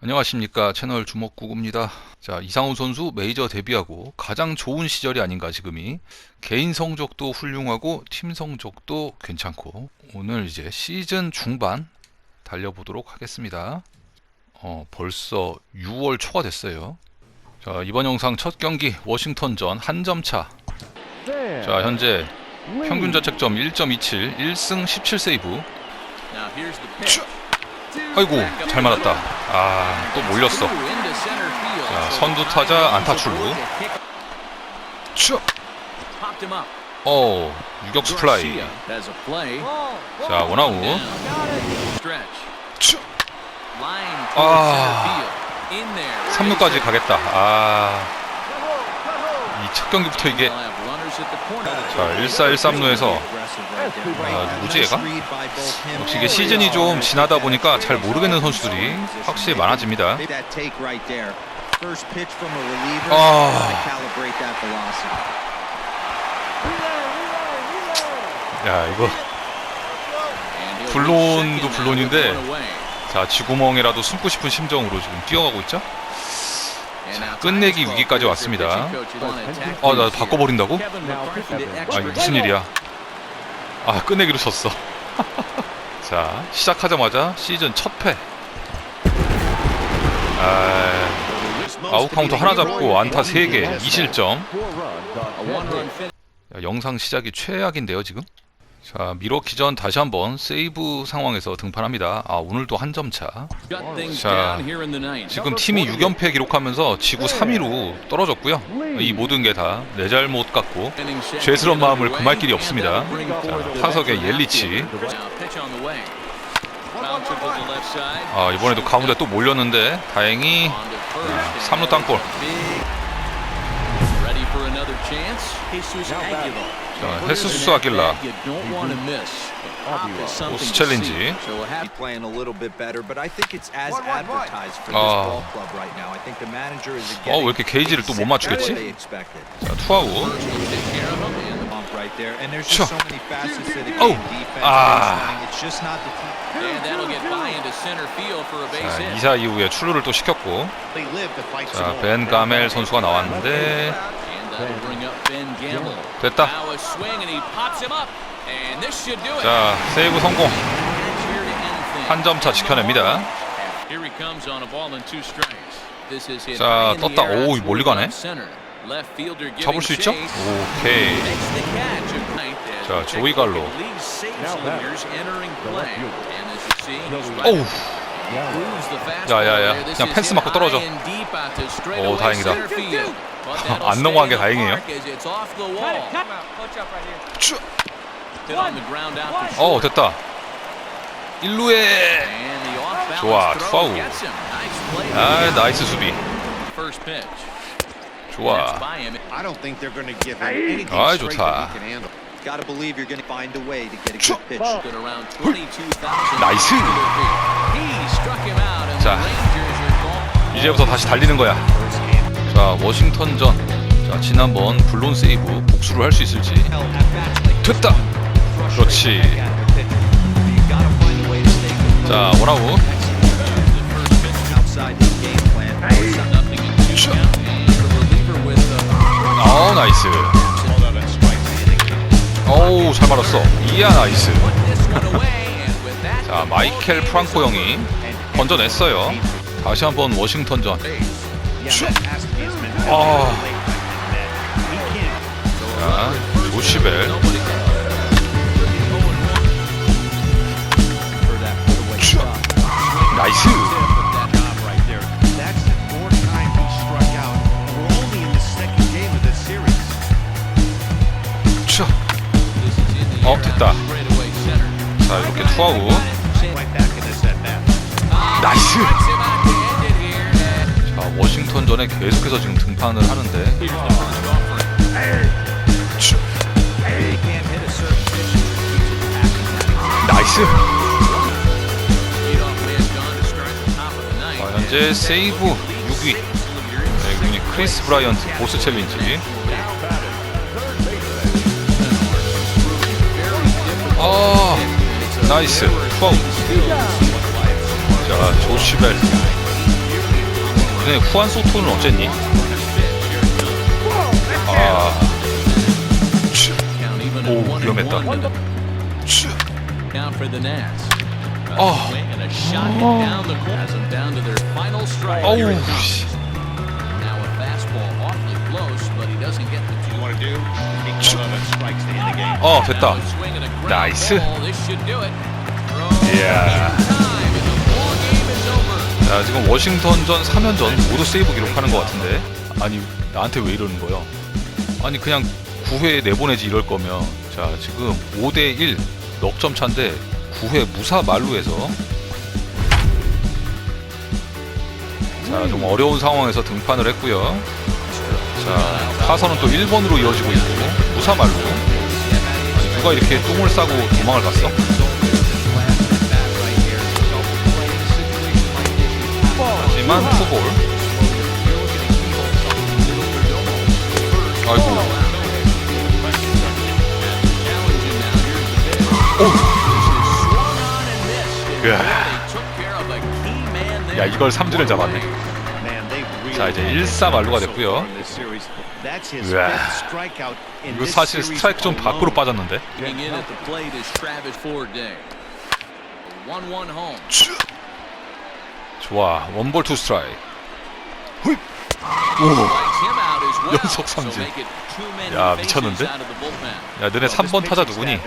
안녕하십니까 채널 주먹구구입니다. 자 이상훈 선수 메이저 데뷔하고 가장 좋은 시절이 아닌가 지금이 개인 성적도 훌륭하고 팀 성적도 괜찮고 오늘 이제 시즌 중반 달려보도록 하겠습니다. 어 벌써 6월 초가 됐어요. 자 이번 영상 첫 경기 워싱턴전 한 점 차. 자 현재 평균 자책점 1.27 1승 17세이브 쭈! 아이고 잘 맞았다. 아 또 몰렸어. 자 선두 타자 안타 출루. 쭈! 어 유격수 플라이. 자 원아웃. 쭈! 아 3루까지 가겠다. 아 이 첫 경기부터 이게 자 1413루에서 아, 누구지 얘가? 역시 이게 시즌이 좀 지나다 보니까 잘 모르겠는 선수들이 확실히 많아집니다. 아. 야 이거 블론도 블론인데 자 쥐구멍이라도 숨고 싶은 심정으로 지금 뛰어가고 있죠? 끝내기 위기까지 왔습니다. 아 나 바꿔버린다고? 아 이거 무슨 일이야? 아 끝내기로 졌어. 자 시작하자마자 시즌 첫 패. 아 아웃 카운트 하나 잡고 안타 3개 2실점. 야, 영상 시작이 최악인데요 지금? 자 미러키 전 다시 한번 세이브 상황에서 등판합니다. 아 오늘도 한 점 차. 자, 지금 팀이 6연패 기록하면서 지구 3위로 떨어졌고요. 이 모든 게 다 내 잘못 같고 죄스러운 마음을 금할 길이 없습니다. 자, 타석에 옐리치. 아 이번에도 가운데 또 몰렸는데 다행히 3루 땅볼. 자, 헤스수스 아길라. 오스 챌린지. playing a little bit better, but I think it's as advertised for this 아. ball club right now. I think the manager is 어, 왜 getting 이렇게 게이지를 또 못 맞추겠지? 자, 투아웃. 쳐. Oh. Defense, 아. 자, hit. 2사 이후에 출루를 또 시켰고. 자, 벤 가멜 선수가 나왔는데 됐다. 자, 세이브 성공. 한 점 차 지켜냅니다. 자, 떴다. 오, 멀리 가네. 잡을 수 있죠? 오케이. 자, 조이 갈로. at league saves leaders entering play. And as you see, he's right 어우, Moves the fastball 야, 야, 야. there. This 그냥 hit 맞고 떨어져. 오, 다행이다. 안 넘어간 게 다행이에요. 어. 됐다. 1루에. And the off-balance 좋아, play 아. 나이스 수비. 좋아. straight 좋다. that he can handle. Got to believe you're going to find a way to get a 쳐. good pitch. Good around 22,000. 나이스. 자. 이제부터 다시 달리는 거야. 자, 워싱턴전. 자, 지난번 블론 세이브 복수를 할 수 있을지. 됐다. 그렇지. 자, 원아웃. 어, 나이스. 어우, 잘 맞았어. 이야, 나이스. 자, 마이켈 프랑코 형이 건져냈어요. 다시 한번 워싱턴전. 아, 자, 조시벨. 쭈. 나이스. 어, 됐다. 자, 이렇게 bat. 나이스. 워싱턴전에 계속해서 지금 등판을 하는데. 쭈. 나이스. 자, 현재 세이브 6위. 네, 크리스 브라이언트 보스 챌린지. 아, 나이스. 투아웃. 자, 조시벨. 예전에 후안 소토는 어쨌니? 아, 오, 위험했다. Oh. it 어우. 어, 됐다. 나이스. 이야. 자, 지금 워싱턴전 3연전 모두 세이브 기록하는 것 같은데. 아니, 나한테 왜 이러는 거야? 아니, 그냥 9회 내보내지 이럴 거면. 자, 지금 5대1 넉점 차인데 9회 무사 만루에서 자, 좀 어려운 상황에서 등판을 했고요. 자, 타선은 또 1번으로 이어지고 있고 무사. 아니, 누가 이렇게 똥을 싸고 도망을 갔어? 하지만 투볼. 아이고. 이야. 야, 이걸 삼진을 잡았네. 자, 이제 done 1사 만루가 so 됐고요. in 이거 사실 스트라이크 좀 밖으로. 빠졌는데. Getting 좋아. 원볼 투 스트라이크. Well. 연속 삼진. 야, 미쳤는데? 야, 너네 Well, this 3번 타자 누구니?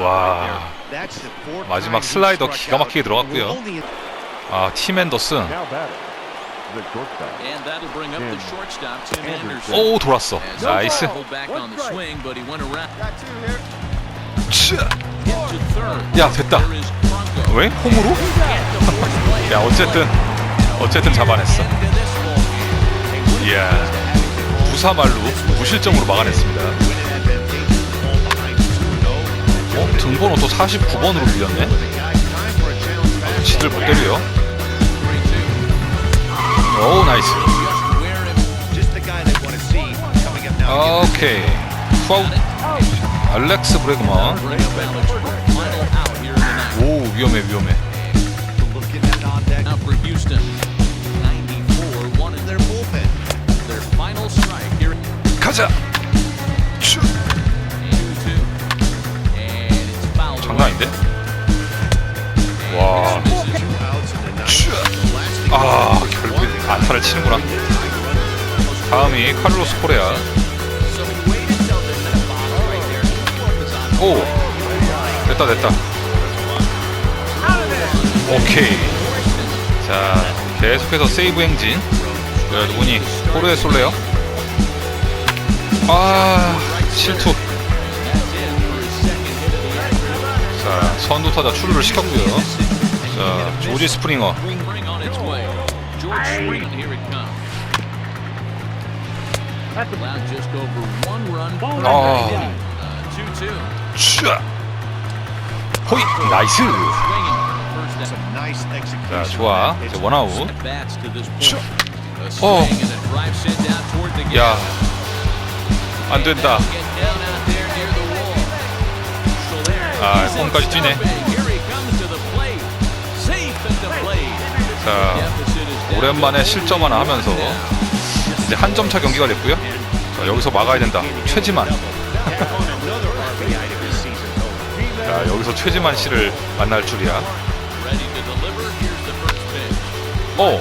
와. 마지막 슬라이더 기가 막히게. 들어갔고요. We're only in- 아, 팀 앤더슨. 오, 돌았어. 나이스. 야, 됐다. 왜? 홈으로? 야, 어쨌든 어쨌든 잡아냈어. 이야. 부사 말로 무실점으로 막아냈습니다. 어? 등번호 또 49번으로 빌렸네? 지들 못 때려요. 3-2. 오, 나이스. 오케이. 투아웃. 알렉스 브레그먼. 오, 위험해, 위험해. Looking at on deck. Now for Houston. 94, one in Their their, bullpen. their final strike here. 가자. 슈. 2-2. And it's fouled 장난. 아닌데? 와. 아, 결국에 안타를 치는구나. 다음이 카를로스 코레아. 오. 됐다, 됐다. 오케이. 자, 계속해서 세이브 행진. 자, 누구니? 코르에 솔레요? 아, 실투. 자, 선두 타자 출루를 시켰고요. 자, 조지 스프링어. Spring on its way. George Spring, here it comes. Allowed just over one run per Oh. inning. Uh, 2-2. 슈. 호이, 나이스. 자, 좋아. 이제 원아웃. 어. 야, gap. 안 된다. Get down out there near the wall. Soler, 아, 홈까지 뛰네. 자, 오랜만에 실점 하나 하면서 이제 한 점 차 경기가 됐고요. 자, 여기서 막아야 된다. 최지만. 여기서 최지만 씨를 만날 줄이야. 오.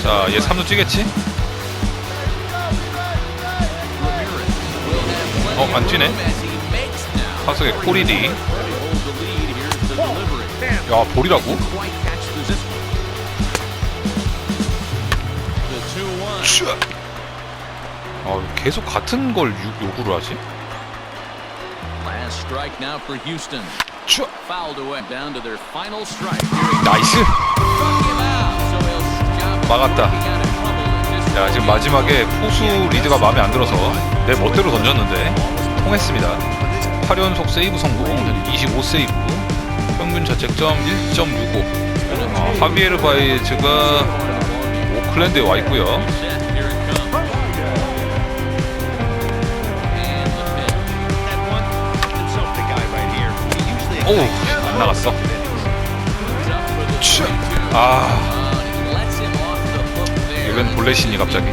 자, 얘 3루 뛰겠지? 어, 안 뛰네. 타석에 코리디. 야, 볼이라고? Quite catch the zip. The 2-1. 슈. 아, 계속 같은 걸 요- 요구를 하지? Last strike now for Houston. 슈. Fouled away. Down to their final strike. Here it 나이스. 막았다. 자, 지금. 마지막에 포수 리드가 마음에 안 들어서 내 멋대로 던졌는데 통했습니다. 8연속 세이브 성공, 25세이브, 평균 자책점 1.65. 어, 하비에르 바이즈가 오클랜드에 와 있고요. 안 나갔어. 3-2. 아. 웬 볼레시니 갑자기.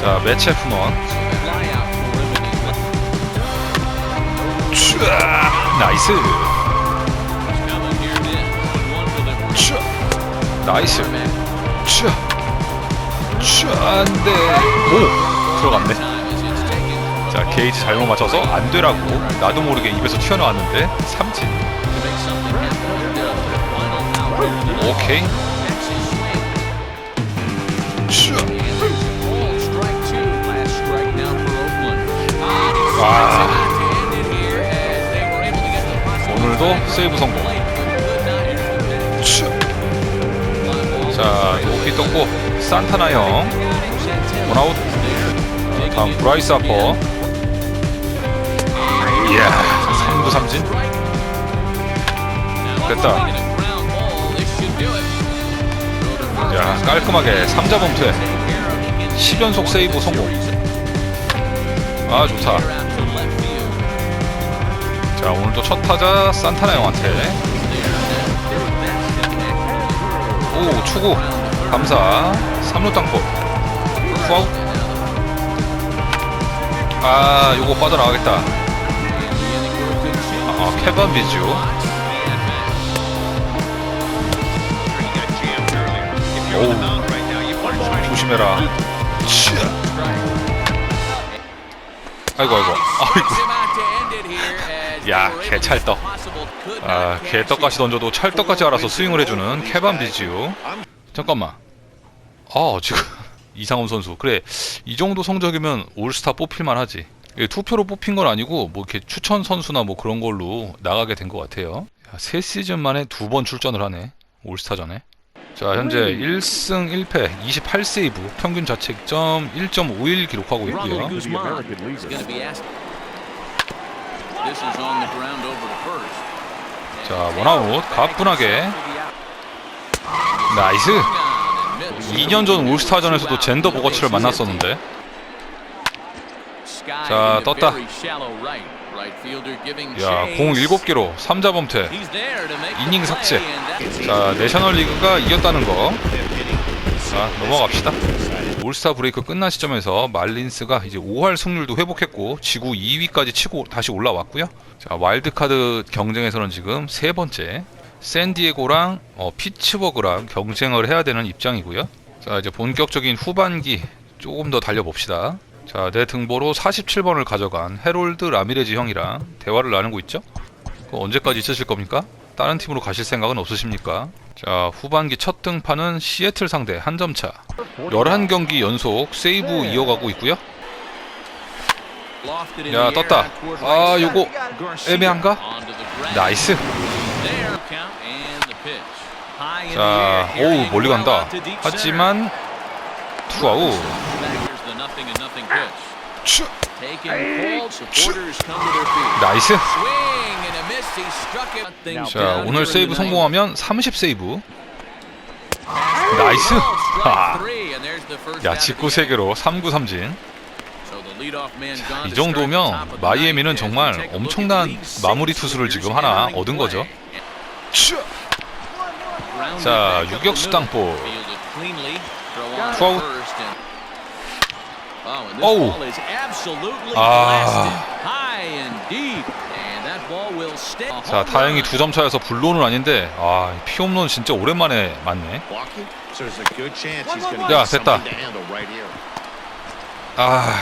자 매체 푸먼 슈아 나이스. 슈아 나이스. 슈아 슈아 안돼. 오 들어갔네 자 게이지 잘못 맞춰서 안 되라고 나도 모르게 입에서 튀어나왔는데 삼진. 오케이. 와. 오늘도 세이브 성공. 자 높이 떴고 산타나 형. 원아웃. 다음 브라이스 아퍼 이야. 3구 삼진? 됐다. 자 깔끔하게 3자 범퇴. 10연속 세이브 성공. 아 좋다. 자 오늘도 첫 타자 산타나 형한테. 오 추구. 감사. 3루 땅볼. 후아웃. 아 요거 빠져나가겠다 아 케반 비주 오우 조심해라. 아이고 아이고. 아이고. 야, 개찰떡. 아 개떡같이 던져도 찰떡같이 알아서 스윙을 해주는 케반 비지우 잠깐만. 아 지금 이상훈 선수. 그래 이 정도 성적이면 올스타 뽑힐만 하지 투표로 뽑힌 건 아니고 뭐 이렇게 추천 선수나 뭐 그런 걸로 나가게 된 것 같아요. 야, 세 시즌 만에 두 번 출전을 하네 올스타전에. 자 현재 1승 1패 28세이브 평균 자책점 1.51 기록하고 있고요. 자 원아웃 가뿐하게. 나이스. 2년 전 올스타전에서도 젠더 보거치를 만났었는데 자 떴다 야 공 7개로 3자 범퇴 이닝 삭제 자 내셔널리그가 이겼다는 거 자, 넘어갑시다. 올스타 브레이크 끝난 시점에서 말린스가 이제 5할 승률도 회복했고 지구 2위까지 치고 다시 올라왔고요. 자, 와일드카드 경쟁에서는 지금 세 번째 샌디에고랑 어, 피츠버그랑 경쟁을 해야 되는 입장이고요. 자, 이제 본격적인 후반기 조금 더 달려봅시다. 자, 내 등보로 47번을 가져간 해롤드 라미레즈 형이랑 대화를 나누고 있죠. 언제까지 있으실 겁니까? 다른 팀으로 가실 생각은 없으십니까? 자, 후반기 첫 등판은 시애틀 상대 한 점 차. 11경기 연속 세이브 이어가고 있고요. 야 떴다 아 요거 애매한가? 나이스. 자, 오우 멀리 간다. 하지만 투아웃. 슈. 나이스. 자, 오늘 세이브 성공하면 30 세이브. 나이스. 하. 야, 직구 3개로 3구 삼진. 이 정도면 마이애미는 정말 엄청난 마무리 투수를 지금 하나 얻은 거죠. 슈. 자, 유격수 땅볼. 투아웃. 어우. 아. 아. 자, 다행히 두 점 차여서 불론은 아닌데 아, 피홈런 진짜 오랜만에 맞네. 야 야, 됐다. 아,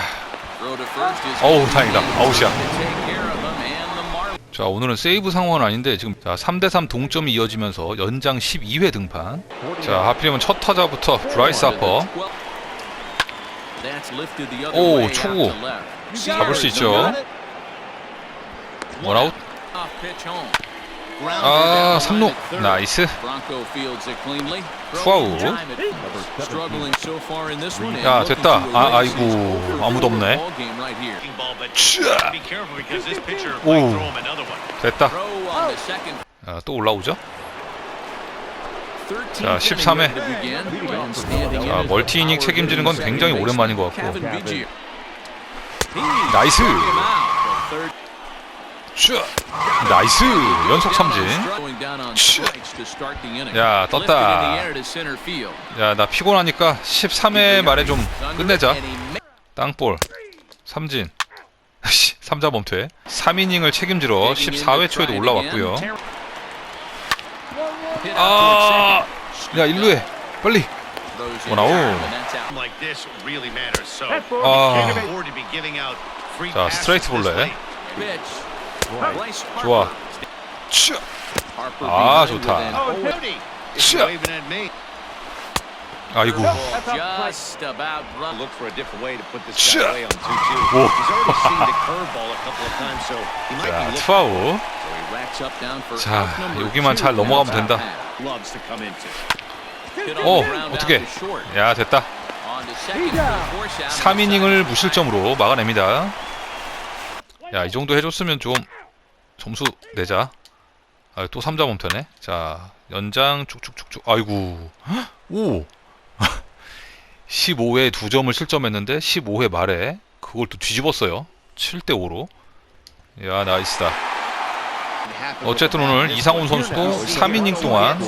어우, 다행이다. 아웃이야. 자, 오늘은 세이브 상황은 아닌데 지금 자, 3대 3 동점이 이어지면서 연장 12회 등판. 자, 하필이면 첫 타자부터 브라이스 하퍼. 오 초구 잡을 수 있죠. 원아웃. 아, 3루. 나이스. 투아웃. 야, 됐다. 아, 아이고. 아무도 없네. 오우. 됐다. 아, 또 올라오죠? 자, 13회. 자, 멀티 이닝 책임지는 건 굉장히 오랜만인 것 같고. 나이스. 슈 나이스 연속 삼진. 야, 떴다. 야 나 피곤하니까 13회 말에 좀 끝내자 땅볼 삼진 3자 범퇴 3이닝을 책임지러 14회 초에도 올라왔고요 아, 야 일루에 빨리 towards second. Throws in 원아웃. and that's out. Like this really matters. So 아, can't afford to be giving out free 자, passes 스트레이트 this 볼래? late. Pitch. Bryce Harper. 좋아 슈 Harper 아, behind 좋다. with an Oh, oh, Tony. It's Shit. waving at me. 아이고 just about run. Look for a different way to put this Shit. guy away on 2-2. Whoa. He's already seen the curveball a couple of times, so he might 자 be looking 투아웃 자, 여기만 잘 넘어가면 된다. 어 어떻게. 야 됐다. On to second for a force out. 3이닝을 무실점으로 막아냅니다. 야 이 정도 해줬으면 좀 점수 내자. 아, 또 3자 범퇴네 자 연장 쭉쭉쭉쭉 아이고. 헉, 오 15회 2점을 실점했는데 15회 말에 그걸 또 뒤집었어요. 7대 5로. 야 나이스다 어쨌든 오늘 이상훈 선수도 3이닝 동안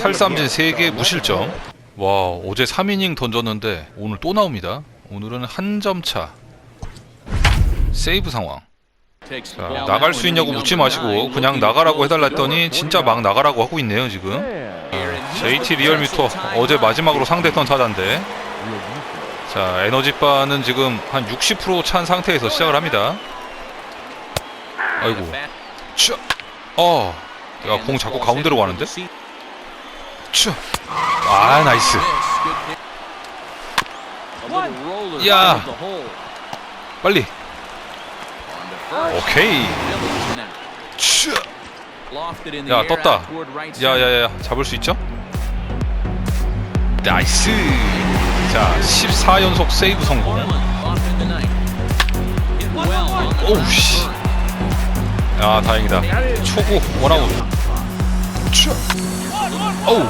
탈삼진 3개 무실점. 와 어제 3이닝 던졌는데 오늘 또 나옵니다. 오늘은 한 점 차 세이브 상황. 자, 나갈 수 있냐고 묻지 마시고 그냥 나가라고 해달라. 했더니 진짜 막 나가라고 하고 있네요 지금. JT 리얼미터 어제 마지막으로 상대했던 타자인데. 자 에너지바는 지금 한 60%찬 상태에서 시작을 합니다. 아이고 쭈. 어. 야, 공 자꾸 가운데로 가는데? 쭈. 아, 나이스. 야. 빨리. 오케이. 쭈. 야, 떴다. 야, 야, 야, 잡을 수 있죠? 나이스. 자, 14연속 세이브 성공. 오우, 씨. 야, 다행이다. 초구 원아웃. 쭈. 어우.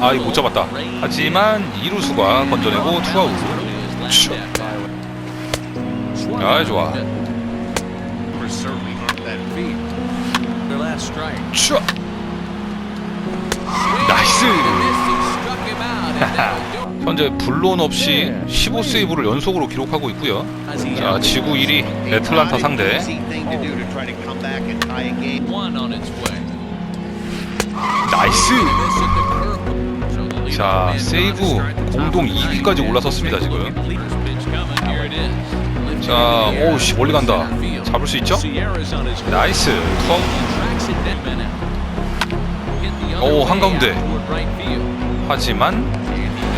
아, 이거 못 잡았다. 하지만 이루수가 건져내고 투아웃. 쭈. 아, 좋아. 나이스. 현재 불론 없이 15세이브를 연속으로 기록하고 있고요. 자, 지구 1위 애틀란타 상대. 나이스. 자, 세이브 공동 of the 2위까지 ninth. 올라섰습니다, 지금. 자, 오우 씨, 멀리 간다. 잡을 수 있죠? 나이스. other 오, 한가운데. 하지만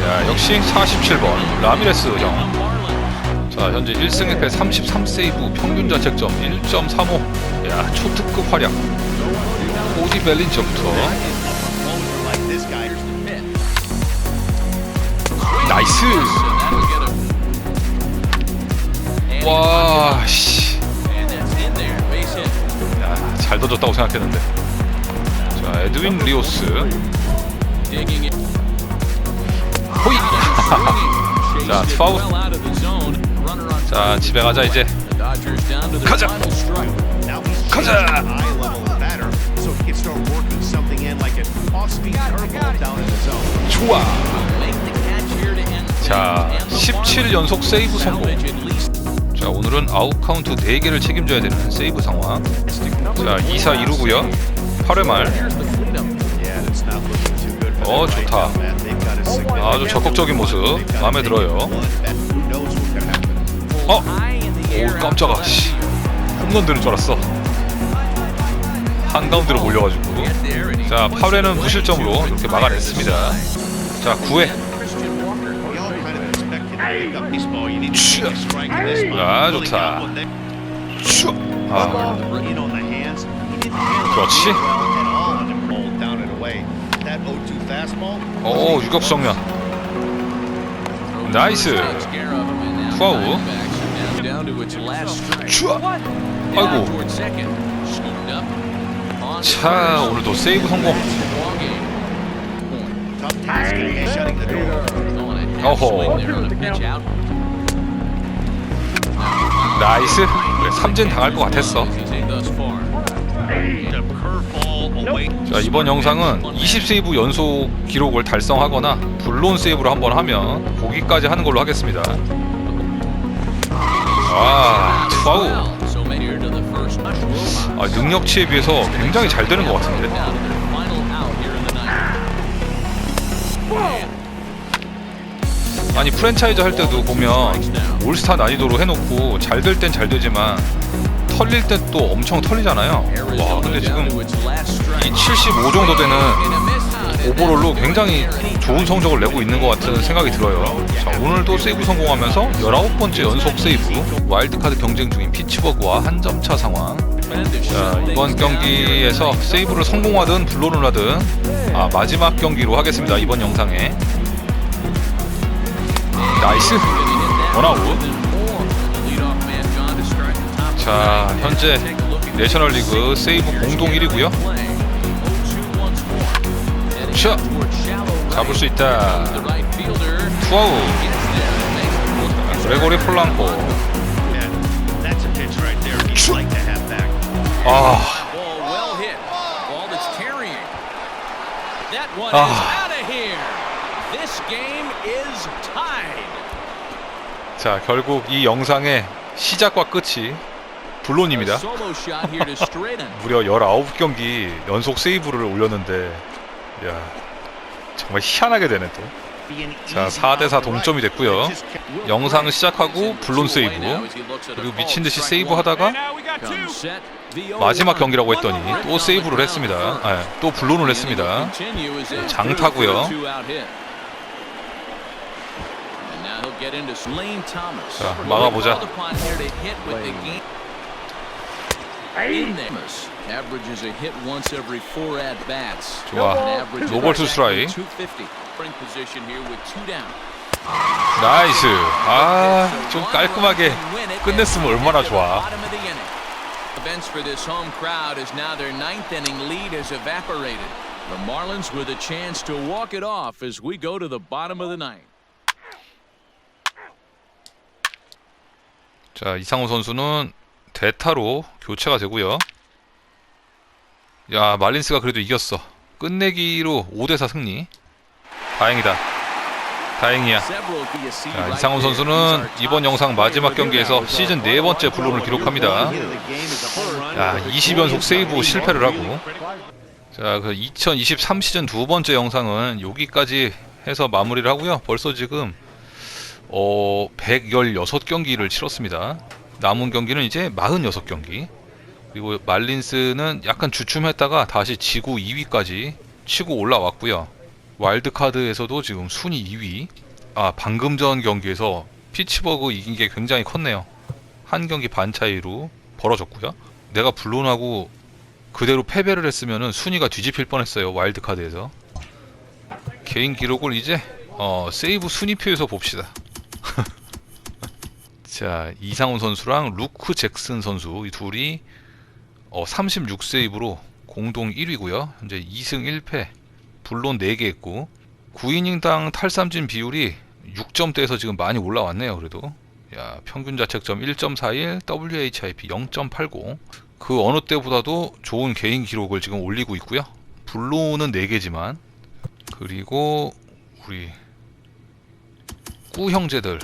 야, 역시 47번 라미레스 형. 자, 현재 1승 1패 33세이브 평균 자책점 1.35. 야, 초특급 활약. like this guy. 나이스. 와, 씨. 야, 잘 던졌다고 생각했는데. 자, 에드윈 리오스. 자, 파울. 자, 집에 가자 이제. 가자. 가자. 좋아. 자, 17 연속 세이브 성공. 자, 오늘은 아웃 카운트 4개를 책임져야 되는 세이브 상황. 자, 2사 2루고요. 8회 말. 어, 좋다. 아주 적극적인 모습 마음에 들어요. 어? 오, 깜짝아. 씨. 홈런 되는 줄 알았어. 한가운데로 몰려가지고. 자, 8회는 무실점으로 이렇게 막아냈습니다. 자, 9회. We all kind of expected to pick up baseball. You need to Shit. take a strike in this one. 아, 좋다. 아, 그렇지. 오, 유격 정면. 나이스. 투아웃. 슈. 아이고. 자, 오늘도 세이브 성공. 어허. 나이스. 그래, 삼진 당할 것 같았어. Curveball away. 자 이번 영상은 20세이브 연속 기록을 달성하거나 불론 세이브를 한번 하면 거기까지 하는 걸로 하겠습니다. 아 row. 아, 능력치에 비해서 굉장히 잘 되는 것 같은데. 아니 프랜차이즈 할 때도 보면 올스타 난이도로 해놓고 잘 될 땐 잘 되지만 털릴 때 또 엄청 털리잖아요. 와 근데 지금. 이 75 정도 되는. 오버롤로 굉장히 좋은 성적을 내고 있는 것 같은 생각이 들어요. 자, 오늘도 세이브 성공하면서 19번째 연속 세이브, 와일드카드 경쟁 중인 피츠버그와 한 점 차 상황. 자, 이번 경기에서 세이브를 성공하든 불로를 하든 아, 마지막 경기로 하겠습니다. 이번 영상에. 나이스. 원아웃. 자, 현재 내셔널리그 세이브 공동 1위고요. 샷. 잡을 수 있다. to have back. 아, Ah. tied. 자, 결국 이 영상의 시작과 끝이 불론입니다. 무려 19경기 연속 세이브를 올렸는데 야 정말 희한하게 되네 또 자, 4대4 동점이 됐고요. 영상 시작하고 불론 세이브 그리고 미친듯이 세이브 하다가 마지막 경기라고 했더니 또 세이브를 했습니다 아, 또 불론을 했습니다 장타고요. 자, 막아보자. Averages a hit once every four at bats. 좋아. 노볼 투 스트라이크. 250. Spring position here with two down. 나이스 아좀 깔끔하게 끝냈으면 얼마나 좋아 Events for this home crowd as now their ninth inning lead has evaporated. The Marlins with a chance to walk it off as we go to the bottom of the ninth. 자 이상호 선수는 대타로 교체가 되고요 야 말린스가 그래도 이겼어 끝내기로 5대4 승리 다행이다 다행이야 자, 이상훈 선수는 이번 영상 마지막 경기에서 시즌 네 번째 블론을 기록합니다. 야, 20연속 세이브 실패를 하고 자, 그 2023 시즌 두 번째 영상은 여기까지 해서 마무리를 하고요. 벌써 지금 어 116경기를 치렀습니다. 남은 경기는 이제 46경기. 그리고 말린스는 약간 주춤했다가 다시 지구 2위까지 치고 올라왔고요. 와일드카드에서도 지금 순위 2위. 아, 방금 전 경기에서 피츠버그 이긴 게 굉장히 컸네요. 한 경기 반 차이로 벌어졌고요. 내가 불론하고 그대로 패배를 했으면 순위가 뒤집힐 뻔했어요. 와일드카드에서. 개인 기록을 이제 어, 세이브 순위표에서 봅시다. 자, 이상훈 선수랑 루크 잭슨 선수 이 둘이 어, 36세이브로 공동 1위고요. 현재 2승 1패. 불론 4개 했고 9이닝당 탈삼진 비율이 6점대에서 지금 많이 올라왔네요. 그래도 야, 평균 자책점 1.41, WHIP 0.80. 그 어느 때보다도 좋은 개인 기록을 지금 올리고 있고요. 불론은 4개지만 그리고 우리 꾸 형제들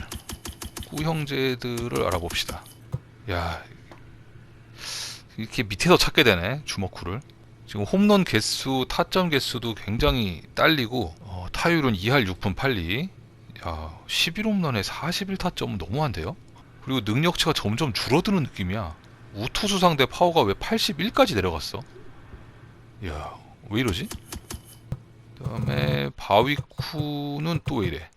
꾸 형제들을 알아봅시다. 야, 이렇게 밑에서 찾게 되네 주먹구를. 지금 홈런 개수, 타점 개수도 굉장히 딸리고 어, 타율은 2할 6푼 8리. 야, 11홈런에 41타점은 너무한데요? 그리고 능력치가 점점 줄어드는 느낌이야. 우투수 상대 파워가 왜 81까지 내려갔어? 야, 왜 이러지? 그다음에 바위쿠는 또왜 이래?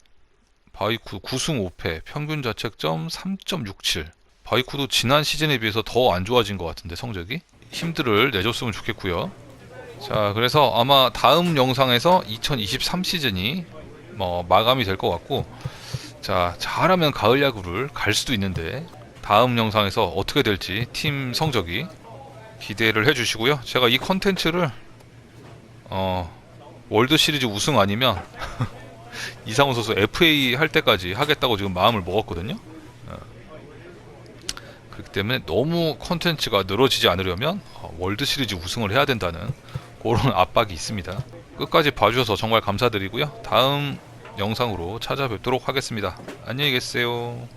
바위쿠 9승 5패, 평균 자책점 3.67. 바위쿠도 지난 시즌에 비해서 더 안 좋아진 것 같은데 성적이 힘들을 내줬으면 좋겠고요. 자, 그래서 아마 다음 영상에서 2023 시즌이 뭐 마감이 될 것 같고, 자 잘하면 가을 야구를 갈 수도 있는데 다음 영상에서 어떻게 될지 팀 성적이 기대를 해주시고요. 제가 이 컨텐츠를 어 월드 시리즈 우승 아니면 이상훈 선수 FA 할 때까지 하겠다고 지금 마음을 먹었거든요. 어. 그렇기 때문에 너무 컨텐츠가 늘어지지 않으려면 어, 월드 시리즈 우승을 해야 된다는 그런 압박이 있습니다. 끝까지 봐주셔서 정말 감사드리고요. 다음 영상으로 찾아뵙도록 하겠습니다. 안녕히 계세요.